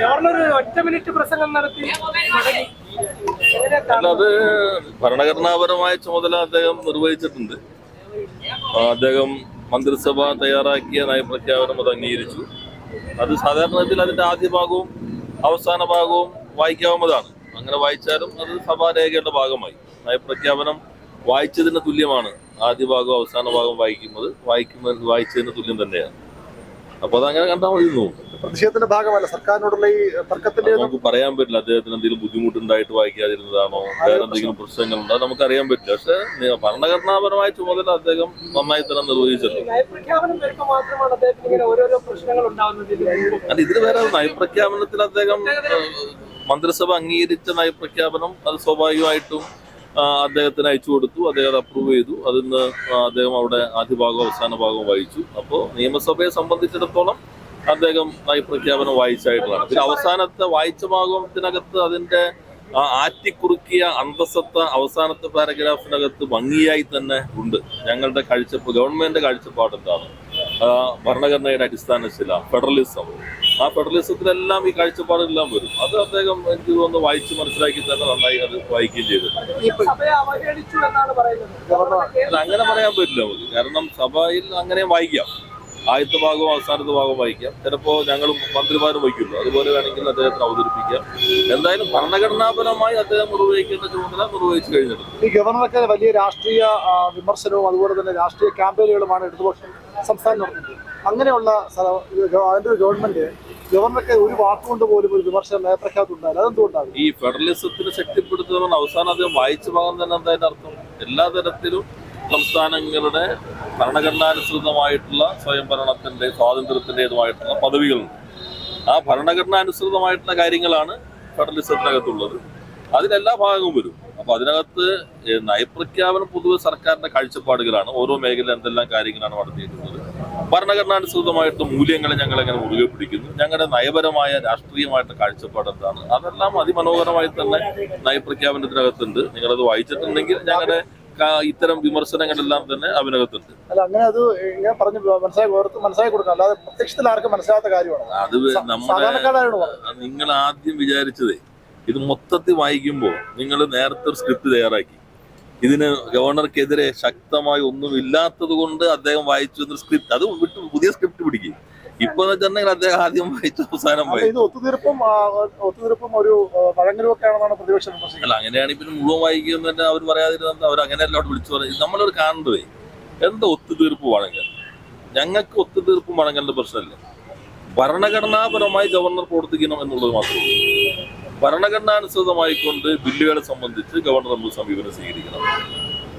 Governor ഒറ്റ minute പ്രസംഗം നടത്തി. അത് ഭരണഘടനാപരമായ ചുമതല അദ്ദേഹം നിർവഹിച്ചിട്ടുണ്ട്. അദ്ദേഹം മന്ത്രിസഭ തയ്യാറാക്കിയ നയപ്രഖ്യാപനം അത് അംഗീകരിച്ചു. അത് സാധാരണത്തിൽ അതിന്റെ ആദ്യ ഭാഗവും അവസാന ഭാഗവും വായിക്കാവുന്നതാണ്. അങ്ങനെ വായിച്ചാലും അത് സഭാരേഖയുടെ ഭാഗമായി. നയപ്രഖ്യാപനം വായിച്ചതിന് തുല്യമാണ്. ആദ്യ ഭാഗവും അവസാന ഭാഗവും വായിക്കുന്നത് വായിക്കുന്ന വായിച്ചതിന് തുല്യം തന്നെയാണ്. അപ്പൊ അതങ്ങനെ കണ്ടാൽ മതി പ്രതിഷേധത്തിന്റെ ഭാഗമല്ല സർക്കാരിനോടുള്ള ഈ തർക്കത്തിന്റെ നമുക്ക് പറയാൻ പറ്റില്ല അദ്ദേഹത്തിന് എന്തെങ്കിലും ബുദ്ധിമുട്ടുണ്ടായിട്ട് വായിക്കാതിരുന്നതാണോ? വേറെ എന്തെങ്കിലും പ്രശ്നങ്ങളുണ്ടോ? നമുക്ക് അറിയാൻ പറ്റില്ല. പക്ഷെ ഭരണഘടനാപരമായ ചുമതല അദ്ദേഹം നന്നായി തന്നെ നിർവഹിച്ചല്ലോ നയപ്രഖ്യാപനം വരുമ്പോൾ മാത്രമാണ് അദ്ദേഹത്തിന് ഇങ്ങനെ ഓരോരോ പ്രശ്നങ്ങൾ ഉണ്ടാവുന്നത് അല്ല ഇതിന് വേറെ നയപ്രഖ്യാപനത്തിൽ അദ്ദേഹം മന്ത്രിസഭ അംഗീകരിച്ച നയപ്രഖ്യാപനം അത് സ്വാഭാവികമായിട്ടും അദ്ദേഹത്തിന് അയച്ചു കൊടുത്തു അദ്ദേഹം അപ്രൂവ് ചെയ്തു. അതിന്ന് അദ്ദേഹം അവിടെ ആദ്യ ഭാഗവും അവസാന ഭാഗവും വായിച്ചു. അപ്പോൾ നിയമസഭയെ സംബന്ധിച്ചിടത്തോളം അദ്ദേഹം നയപ്രഖ്യാപനം വായിച്ചായിട്ടുള്ളതാണ്. പിന്നെ അവസാനത്തെ വായിച്ച ഭാഗത്തിനകത്ത് അതിന്റെ ആ ആറ്റിക്കുറുക്കിയ അന്തസത്ത അവസാനത്തെ പാരഗ്രാഫിനകത്ത് ഭംഗിയായി തന്നെ ഉണ്ട്. ഞങ്ങളുടെ കാഴ്ചപ്പാട് ഗവൺമെന്റിന്റെ കാഴ്ചപ്പാട് എന്താണ്? ഭരണഘടനയുടെ അടിസ്ഥാന ശില ഫെഡറലിസം. ആ ഫെഡറലിസത്തിലെല്ലാം ഈ കാഴ്ചപ്പാടെല്ലാം വരും. അത് അദ്ദേഹം എനിക്ക് തോന്നുന്നു വായിച്ച് മനസ്സിലാക്കി തന്നെ നന്നായി അത് വായിക്കുകയും ചെയ്തു. അങ്ങനെ പറയാൻ പറ്റില്ല. നമുക്ക് കാരണം സഭയിൽ അങ്ങനെ വായിക്കാം. ആദ്യത്തെ ഭാഗവും അവസാനത്തെ ഭാഗവും വായിക്കാം. ചിലപ്പോൾ ഞങ്ങൾ മന്ത്രിമാരും വയ്ക്കുന്നു അതുപോലെ വേണമെങ്കിൽ അദ്ദേഹത്തിന് അവതരിപ്പിക്കാം. എന്തായാലും ഭരണഘടനാപരമായി അദ്ദേഹം നിർവഹിക്കുന്ന ചുമതല നിർവഹിച്ചു കഴിഞ്ഞിട്ടുണ്ട്. ഈ ഗവർണർക്ക് വലിയ രാഷ്ട്രീയ വിമർശനവും അതുപോലെ തന്നെ രാഷ്ട്രീയ ക്യാമ്പയിനുകളുമാണ് ഇടതുപക്ഷം സംസ്ഥാനം നടത്തുന്നത്. അങ്ങനെയുള്ള ഒരു ഗവൺമെന്റ് ഗവർണർക്ക് ഒരു വാക്കുകൊണ്ട് പോലും ഒരു വിമർശനം നയപ്രഖ്യാപനത്തിലുണ്ടാവില്ല അതെന്തുകൊണ്ടാണ്? ഈ ഫെഡറലിസത്തിന് ശക്തിപ്പെടുത്തുന്ന അവസാനം അദ്ദേഹം വായിച്ച ഭാഗം തന്നെ എന്തായാലും അർത്ഥം. എല്ലാ തരത്തിലും സംസ്ഥാനങ്ങളുടെ ഭരണഘടനാനുസൃതമായിട്ടുള്ള സ്വയംഭരണത്തിന്റെ സ്വാതന്ത്ര്യത്തിന്റെതുമായിട്ടുള്ള പദവികളുണ്ട്. ആ ഭരണഘടനാനുസൃതമായിട്ടുള്ള കാര്യങ്ങളാണ് ഫെഡറലിസത്തിനകത്തുള്ളത്. അതിലെല്ലാ ഭാഗവും വരും. അപ്പൊ അതിനകത്ത് നയപ്രഖ്യാപനം പൊതുവെ സർക്കാരിന്റെ കാഴ്ചപ്പാടുകളാണ്. ഓരോ മേഖല എന്തെല്ലാം കാര്യങ്ങളാണ് നടത്തിയിട്ടുള്ളത്. ഭരണഘടനാനുസൃതമായിട്ട് മൂല്യങ്ങളെ ഞങ്ങൾ എങ്ങനെ മുറുകെ പിടിക്കുന്നു? ഞങ്ങളുടെ നയപരമായ രാഷ്ട്രീയമായിട്ട് കാഴ്ചപ്പാട് എന്താണ്? അതെല്ലാം അതിമനോഹരമായി തന്നെ നയപ്രഖ്യാപനത്തിനകത്തുണ്ട്. നിങ്ങളത് വായിച്ചിട്ടുണ്ടെങ്കിൽ ഞങ്ങളുടെ ഇത്തരം വിമർശനങ്ങളെല്ലാം തന്നെ അതിനകത്തുണ്ട്. അല്ല അങ്ങനെ അത് ഇങ്ങനെ പറഞ്ഞ് മനസ്സിലാക്കി ഓർത്ത് മനസ്സിലാക്കി കൊടുക്കണം. അല്ലാതെ പ്രത്യക്ഷത്തിൽ ആർക്കും മനസ്സിലാത്ത കാര്യമാണ്. അത് നമ്മുടെ നിങ്ങൾ ആദ്യം വിചാരിച്ചതേ ഇത് മൊത്തത്തിൽ വായിക്കുമ്പോൾ നിങ്ങൾ നേരത്തെ ഒരു സ്ക്രിപ്റ്റ് തയ്യാറാക്കി. ഇതിന് ഗവർണർക്കെതിരെ ശക്തമായി ഒന്നും ഇല്ലാത്തത് കൊണ്ട് അദ്ദേഹം വായിച്ചു എന്ന സ്ക്രിപ്റ്റ് അത് വിട്ടു പുതിയ സ്ക്രിപ്റ്റ് പിടിക്കും. ഇപ്പൊ വെച്ചിട്ടുണ്ടെങ്കിൽ അദ്ദേഹം ആദ്യം വായിച്ചു അവസാനം പോയി ഇത് ഒത്തുതീർപ്പും ഒത്തുതീർപ്പും ഒരു വഴങ്ങലുമൊക്കെയാണെന്നാണ് പ്രതിപക്ഷം അല്ല അങ്ങനെയാണ് പിന്നെ മുഴുവൻ വായിക്കുന്ന തന്നെ അവർ പറയാതിരുന്ന അവർ അങ്ങനെ അവിടെ വിളിച്ചു പറയും നമ്മളൊരു കാണേണ്ടതേ എന്താ ഒത്തുതീർപ്പ് വഴങ്ങൽ ഞങ്ങൾക്ക് ഒത്തുതീർപ്പ് വഴങ്ങലിന്റെ പ്രശ്നമില്ല. ഭരണഘടനാപരമായി ഗവർണർ പ്രവർത്തിക്കണം എന്നുള്ളത് മാത്രമേ ഭരണഘടനാനുസൃതമായിക്കൊണ്ട് ബില്ലുകളെ സംബന്ധിച്ച് ഗവർണർ നമ്മൾ സമീപനം സ്വീകരിക്കണം.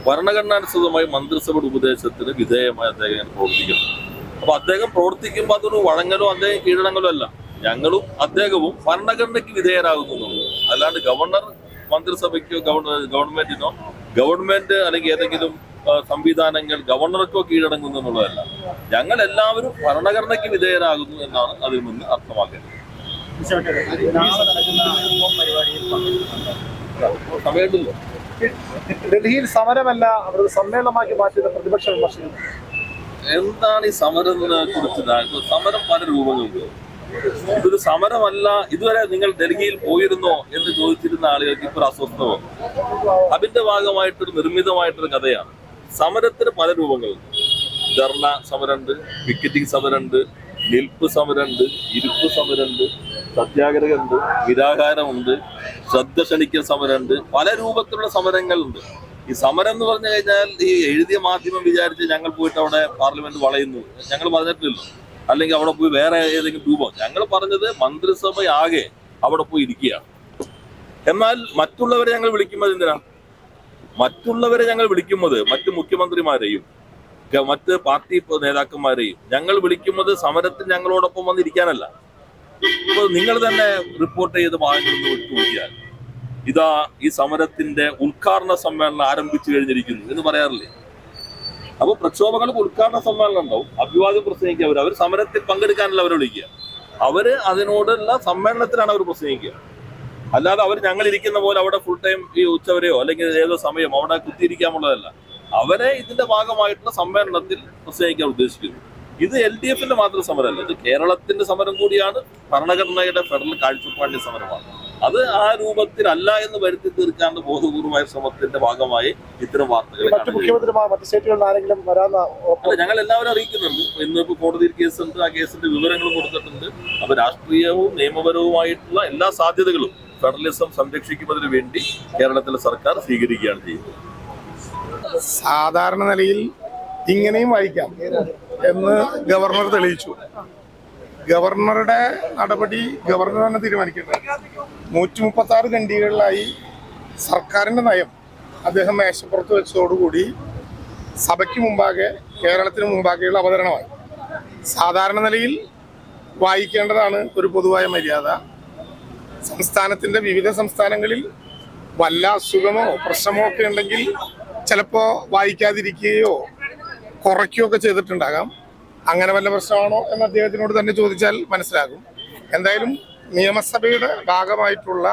ഭരണഘടനാനുസൃതമായി മന്ത്രിസഭയുടെ ഉപദേശത്തിന് വിധേയമായി അദ്ദേഹം പ്രവർത്തിക്കണം. അപ്പൊ അദ്ദേഹം പ്രവർത്തിക്കുമ്പോൾ അതൊരു വഴങ്ങലോ അദ്ദേഹം കീഴടങ്ങലോ അല്ല. ഞങ്ങളും അദ്ദേഹവും ഭരണഘടനയ്ക്ക് വിധേയരാകുന്നു. അല്ലാണ്ട് ഗവർണർ മന്ത്രിസഭയ്ക്കോ ഗവർണർ ഗവൺമെന്റിനോ ഗവൺമെന്റ് അല്ലെങ്കിൽ ഏതെങ്കിലും സംവിധാനങ്ങൾ ഗവർണർക്കോ കീഴടങ്ങുന്നു എന്നുള്ളതല്ല. ഞങ്ങൾ എല്ലാവരും ഭരണഘടനയ്ക്ക് വിധേയരാകുന്നു എന്നാണ് അതിൽ നിന്ന് സമയമുണ്ടല്ലോ ഡൽഹിയിൽ സമരമല്ല അവർ സമ്മേളനമാക്കി മാറ്റിയത് പ്രതിപക്ഷ വിമർശിക്കുന്നു എന്താണ് ഈ സമരത്തിനെ കുറിച്ച് സമരം പല രൂപങ്ങളുണ്ട്. ഇതൊരു സമരമല്ല ഇതുവരെ നിങ്ങൾ ഡൽഹിയിൽ പോയിരുന്നോ എന്ന് ചോദിച്ചിരുന്ന ആളുകൾക്ക് ഇപ്പോൾ അസ്വസ്ഥമോ അതിന്റെ ഭാഗമായിട്ടൊരു നിർമ്മിതമായിട്ടൊരു കഥയാണ്. സമരത്തിന് പല രൂപങ്ങളുണ്ട്. ധർണ സമരമുണ്ട് പിക്കറ്റിംഗ് സമരമുണ്ട് നിൽപ്പ് സമരമുണ്ട് ഇരുപ്പ് സമരമുണ്ട് സത്യാഗ്രഹമുണ്ട് നിരാഹാരമുണ്ട് ശ്രദ്ധ ക്ഷണിക്കൽ സമരമുണ്ട് പല രൂപത്തിലുള്ള സമരങ്ങളുണ്ട്. ഈ സമരം എന്ന് പറഞ്ഞു കഴിഞ്ഞാൽ ഈ എഴുതിയ മാധ്യമം വിചാരിച്ച് ഞങ്ങൾ പോയിട്ട് അവിടെ പാർലമെന്റ് വളയുന്നു. ഞങ്ങൾ പറഞ്ഞിട്ടില്ലല്ലോ. അല്ലെങ്കിൽ അവിടെ പോയി വേറെ ഏതെങ്കിലും രൂപം. ഞങ്ങൾ പറഞ്ഞത് മന്ത്രിസഭയാകെ അവിടെ പോയി ഇരിക്കുകയാണ്. എന്നാൽ മറ്റുള്ളവരെ ഞങ്ങൾ വിളിക്കുന്നത് എന്തിനാണ് മറ്റുള്ളവരെ ഞങ്ങൾ വിളിക്കുന്നത് മറ്റ് മുഖ്യമന്ത്രിമാരെയും മറ്റ് പാർട്ടി നേതാക്കന്മാരെയും. ഞങ്ങൾ വിളിക്കുന്നത് സമരത്തിൽ ഞങ്ങളോടൊപ്പം വന്നിരിക്കാനല്ല. നിങ്ങൾ തന്നെ റിപ്പോർട്ട് ചെയ്ത് ഭാഗങ്ങളിൽ നിന്ന് ഇതാ ഈ സമരത്തിന്റെ ഉദ്ഘാടന സമ്മേളനം ആരംഭിച്ചു കഴിഞ്ഞിരിക്കുന്നു എന്ന് പറയാറില്ലേ? അപ്പൊ പ്രക്ഷോഭങ്ങൾക്ക് ഉദ്ഘാടന സമ്മേളനം ഉണ്ടാവും. അഭിവാദ്യം പ്രസംഗിക്കുക അവർ. അവർ സമരത്തിൽ പങ്കെടുക്കാനല്ല അവരെ വിളിക്കുക. അവർ അതിനോടുള്ള സമ്മേളനത്തിലാണ് അവർ പ്രസംഗിക്കുക. അല്ലാതെ അവർ ഞങ്ങൾ ഇരിക്കുന്ന പോലെ അവിടെ ഫുൾ ടൈം ഈ ഉച്ചവരെയോ അല്ലെങ്കിൽ ഏതോ സമയം അവിടെ കുത്തിയിരിക്കാമുള്ളതല്ല. അവരെ ഇതിന്റെ ഭാഗമായിട്ടുള്ള സമ്മേളനത്തിൽ പ്രസംഗിക്കാൻ ഉദ്ദേശിക്കുന്നു. ഇത് എൽ ഡി എഫിന്റെ മാത്രം സമരമല്ല. ഇത് കേരളത്തിന്റെ സമരം കൂടിയാണ് ഭരണഘടനയുടെ ഫെഡറൽ കാഴ്ചപ്പാടിന്റെ സമരമാണ്. അത് ആ രൂപത്തിലല്ല എന്ന് വരുത്തി തീർക്കാനുള്ള ബോധപൂർവമായ ശ്രമത്തിന്റെ ഭാഗമായി ഇത്തരം വാർത്തകൾ അല്ല ഞങ്ങൾ എല്ലാവരും അറിയിക്കുന്നുണ്ട്. ഇന്നിപ്പോ കോടതിയിൽ കേസുണ്ട്. ആ കേസിന്റെ വിവരങ്ങൾ കൊടുത്തിട്ടുണ്ട്. അപ്പൊ രാഷ്ട്രീയവും നിയമപരവുമായിട്ടുള്ള എല്ലാ സാധ്യതകളും ഫെഡറലിസം സംരക്ഷിക്കുന്നതിന് വേണ്ടി കേരളത്തിലെ സർക്കാർ സ്വീകരിക്കുകയാണ് ചെയ്യുന്നത്. സാധാരണ നിലയിൽ ഇങ്ങനെയും വായിക്കാം എന്ന് ഗവർണർ തെളിയിച്ചു. ഗവർണറുടെ നടപടി ഗവർണർ തന്നെ തീരുമാനിക്കേണ്ടത് നൂറ്റി മുപ്പത്തി ആറ് ഖണ്ഡികളിലായി സർക്കാരിന്റെ നയം അദ്ദേഹം മേശപ്പുറത്ത് വെച്ചതോടുകൂടി സഭയ്ക്ക് മുമ്പാകെ കേരളത്തിന് മുമ്പാകെയുള്ള അവതരണമായി. സാധാരണ നിലയിൽ വായിക്കേണ്ടതാണ് ഒരു പൊതുവായ മര്യാദ. സംസ്ഥാനത്തിന്റെ വിവിധ സംസ്ഥാനങ്ങളിൽ വല്ല അസുഖമോ പ്രശ്നമോ ഒക്കെ ഉണ്ടെങ്കിൽ ചിലപ്പോ വായിക്കാതിരിക്കുകയോ കുറയ്ക്കുകയോ ഒക്കെ ചെയ്തിട്ടുണ്ടാകാം. അങ്ങനെ വല്ല പ്രശ്നമാണോ എന്ന് അദ്ദേഹത്തിനോട് തന്നെ ചോദിച്ചാൽ മനസ്സിലാകും. എന്തായാലും നിയമസഭയുടെ ഭാഗമായിട്ടുള്ള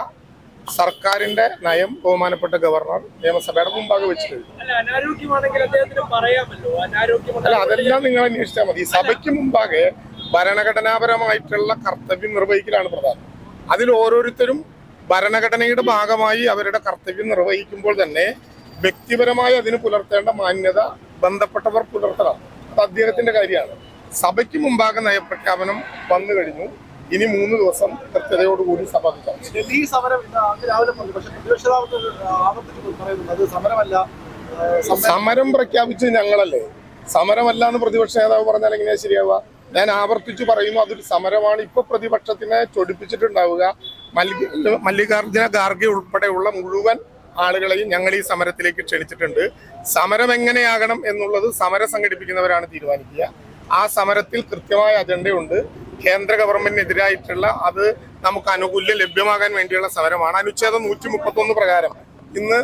സർക്കാരിന്റെ നയം ബഹുമാനപ്പെട്ട ഗവർണർ നിയമസഭയുടെ മുമ്പാകെ വെച്ചിട്ടുണ്ട്. കഴിഞ്ഞു അല്ല അതെല്ലാം നിങ്ങൾ അന്വേഷിച്ചാൽ മതി. സഭയ്ക്ക് മുമ്പാകെ ഭരണഘടനാപരമായിട്ടുള്ള കർത്തവ്യം നിർവഹിക്കലാണ് പ്രധാനം. അതിൽ ഓരോരുത്തരും ഭരണഘടനയുടെ ഭാഗമായി അവരുടെ കർത്തവ്യം നിർവഹിക്കുമ്പോൾ തന്നെ വ്യക്തിപരമായി അതിന് പുലർത്തേണ്ട മാന്യത ബന്ധപ്പെട്ടവർ പുലർത്തണം. അദ്ദേഹത്തിന്റെ കാര്യമാണ്. സഭയ്ക്ക് മുമ്പാകെ നയപ്രഖ്യാപനം വന്നു കഴിഞ്ഞു. ഇനി മൂന്ന് ദിവസം കൃത്യതയോടുകൂടി സഭ ഡൽഹി സമരം രാവിലെ പക്ഷെ പ്രതിപക്ഷ അത് സമരമല്ല സമരം സമരം പ്രഖ്യാപിച്ചത് ഞങ്ങളല്ലേ? സമരമല്ല എന്ന് പ്രതിപക്ഷ നേതാവ് പറഞ്ഞാൽ എങ്ങനെയാ ശരിയാവുക? ഞാൻ ആവർത്തിച്ചു പറയുന്നു അതൊരു സമരമാണ്. ഇപ്പൊ പ്രതിപക്ഷത്തിനെ ചൊടിപ്പിച്ചിട്ടുണ്ടാവുക. മല്ലി- മല്ലികാർജുന ഖാർഗെ ഉൾപ്പെടെയുള്ള മുഴുവൻ ആളുകളെയും ഞങ്ങൾ ഈ സമരത്തിലേക്ക് ക്ഷണിച്ചിട്ടുണ്ട്. സമരം എങ്ങനെയാകണം എന്നുള്ളത് സമരം സംഘടിപ്പിക്കുന്നവരാണ് തീരുമാനിക്കുക. ആ സമരത്തിൽ കൃത്യമായ അജണ്ടയുണ്ട്. കേന്ദ്ര ഗവൺമെന്റിനെതിരായിട്ടുള്ള അത് നമുക്ക് ആനുകൂല്യം ലഭ്യമാകാൻ വേണ്ടിയുള്ള സമരമാണ്. അനുച്ഛേദം നൂറ്റി മുപ്പത്തി ഒന്ന് പ്രകാരം ഇന്ന്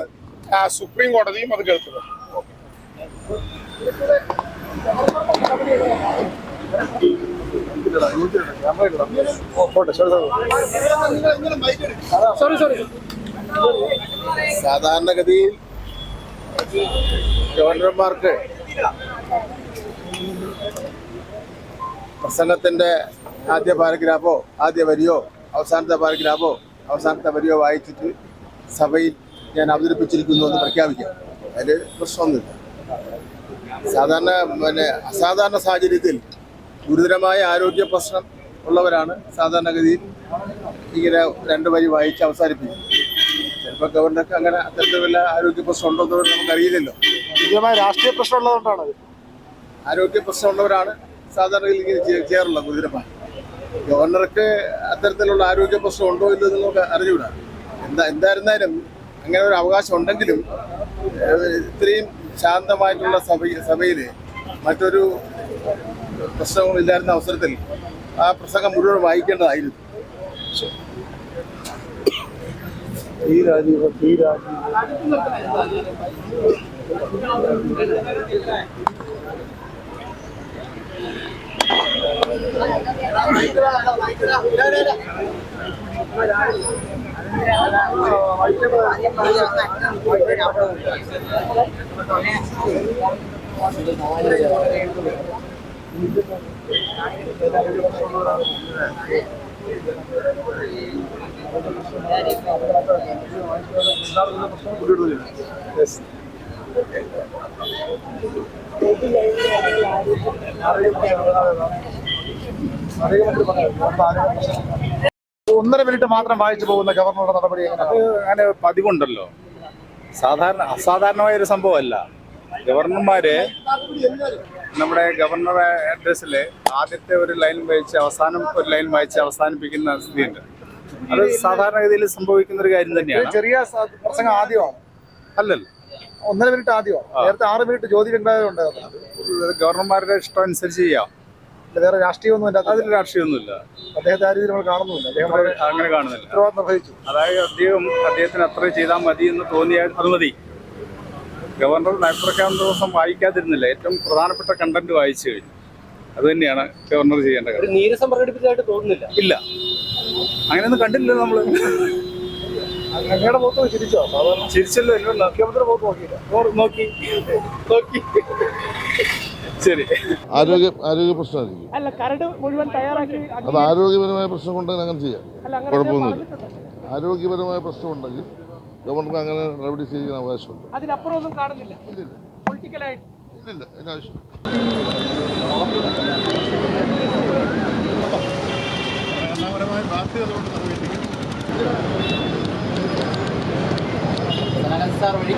സുപ്രീം കോടതിയും അത് കേൾക്കുന്നത് സോറി സോറി സാധാരണഗതിയിൽ ഗവർണർമാർക്ക് പ്രസംഗത്തിന്റെ ആദ്യ പാരഗ്രാഫോ ആദ്യ വരിയോ അവസാനത്തെ പാരഗ്രാഫോ അവസാനത്തെ വരിയോ വായിച്ചിട്ട് സഭയിൽ ഞാൻ അവതരിപ്പിച്ചിരിക്കുന്നു എന്ന് പ്രഖ്യാപിക്കാം. അതിൽ പ്രശ്നമൊന്നുമില്ല. സാധാരണ പിന്നെ അസാധാരണ സാഹചര്യത്തിൽ ഗുരുതരമായ ആരോഗ്യ പ്രശ്നം ഉള്ളവരാണ് സാധാരണഗതിയിൽ ഇങ്ങനെ രണ്ട് വരി വായിച്ച് അവസാനിപ്പിക്കും ചിലപ്പോൾ ഗവർണർക്ക് അങ്ങനെ അത്തരത്തിൽ വല്ല ആരോഗ്യ പ്രശ്നം ഉണ്ടോ എന്ന് നമുക്കറിയില്ലല്ലോ കൃത്യമായ രാഷ്ട്രീയ പ്രശ്നം ഉള്ളതുകൊണ്ടാണ് ആരോഗ്യ പ്രശ്നമുള്ളവരാണ് സാധാരണ ചെയ്യാറുള്ളത് ഗുരുതരമായി. ഗവർണർക്ക് അത്തരത്തിലുള്ള ആരോഗ്യ പ്രശ്നം ഉണ്ടോ ഇല്ലയോ എന്ന് നമുക്ക് അറിഞ്ഞുകൂടാ. എന്താ എന്തായിരുന്നാലും അങ്ങനെ ഒരു അവകാശം ഉണ്ടെങ്കിലും ഇത്രയും ശാന്തമായിട്ടുള്ള സഭയിൽ സഭയിൽ മറ്റൊരു പ്രശ്നങ്ങളില്ലായിരുന്ന അവസരത്തിൽ ആ പ്രസംഗം മുഴുവൻ വായിക്കേണ്ടതായിരുന്നു. ഈ രാജീവ് ഈ രാജീവ് ഒന്നര മിനിറ്റ് മാത്രം വായിച്ചു പോകുന്ന ഗവർണറുടെ നടപടി അത് അങ്ങനെ പതിവുണ്ടല്ലോ. സാധാരണ അസാധാരണമായ ഒരു സംഭവമല്ല. ഗവർണർമാര് നമ്മുടെ ഗവർണർ അഡ്രസ്സിൽ ആദ്യത്തെ ഒരു ലൈൻ വായിച്ച് അവസാനം ഒരു ലൈൻ വായിച്ച് അവസാനിപ്പിക്കുന്ന സ്ഥിതിയുണ്ട്. അത് സാധാരണഗതിയിൽ സംഭവിക്കുന്ന ഒരു കാര്യം തന്നെയാണ്. ചെറിയ പ്രസംഗം ആദ്യമാണ്. അല്ലല്ലോ. ഒന്നര മിനിറ്റ് ആദ്യമാണ്. നേരത്തെ ആറ് മിനിറ്റ് ജ്യോതി വെങ്കടാചലം ഉണ്ടായിരുന്നു ഗവർണർമാരുടെ ഇഷ്ടം അനുസരിച്ച് ചെയ്യാം. വേറെ രാഷ്ട്രീയമൊന്നും ഇല്ല അതിൽ രാഷ്ട്രീയമൊന്നുമില്ല. അദ്ദേഹത്തെ ആ രീതിയിൽ നമ്മൾ കാണുന്നുമില്ല. അദ്ദേഹം അങ്ങനെ കാണുന്നില്ല. ഉത്തരവാദിത്വം നിർവഹിച്ചു. അതായത് അദ്ദേഹം അദ്ദേഹത്തിന് അത്ര ചെയ്താൽ മതി എന്ന് തോന്നിയാൽ അത് മതി. ഗവർണർ നയപ്രഖ്യാപന ദിവസം വായിക്കാതിരുന്നില്ല. ഏറ്റവും പ്രധാനപ്പെട്ട കണ്ടന്റ് വായിച്ചു കഴിഞ്ഞു. അത് തന്നെയാണ് ഗവർണർ ചെയ്യേണ്ട കാര്യം. നീരസം പ്രകടിപ്പിച്ചതായിട്ട് തോന്നുന്നില്ല. ഇല്ല. അങ്ങനെയൊന്നും കണ്ടില്ലല്ലോ നമ്മൾ. അങ്ങയുടെ മുഖത്ത് ചിരിച്ചോ? സാധാരണ ചിരിച്ചല്ലോ ഇല്ലല്ലോ മുഖ്യമന്ത്രി മുഖത്ത് നോക്കിയില്ല. നോക്കി. നോക്കി. ശരി. ആരോഗ്യ ആരോഗ്യ പ്രശ്നമായിരിക്കും. അല്ല കരട് മുഴുവൻ തയ്യാറാക്കി അത് ആരോഗ്യപരമായ പ്രശ്നം ഉണ്ടെങ്കിൽ അങ്ങനെ ചെയ്യാം. അല്ല അങ്ങനെ കുഴപ്പമൊന്നുമില്ല. ആരോഗ്യപരമായ പ്രശ്നം ഉണ്ടെങ്കിൽ ഗവർണർക്ക് അങ്ങനെ നടപടി സ്വീകരിക്കാൻ അവകാശമുണ്ട്. അതിനപ്പുറം ഒന്നും കാണുന്നില്ല പൊളിറ്റിക്കലായിട്ട് ഇല്ലില്ല. അതിനാവശ്യം ബാധ്യത കൊണ്ട് നിർവഹിക്കും സാർ വഴി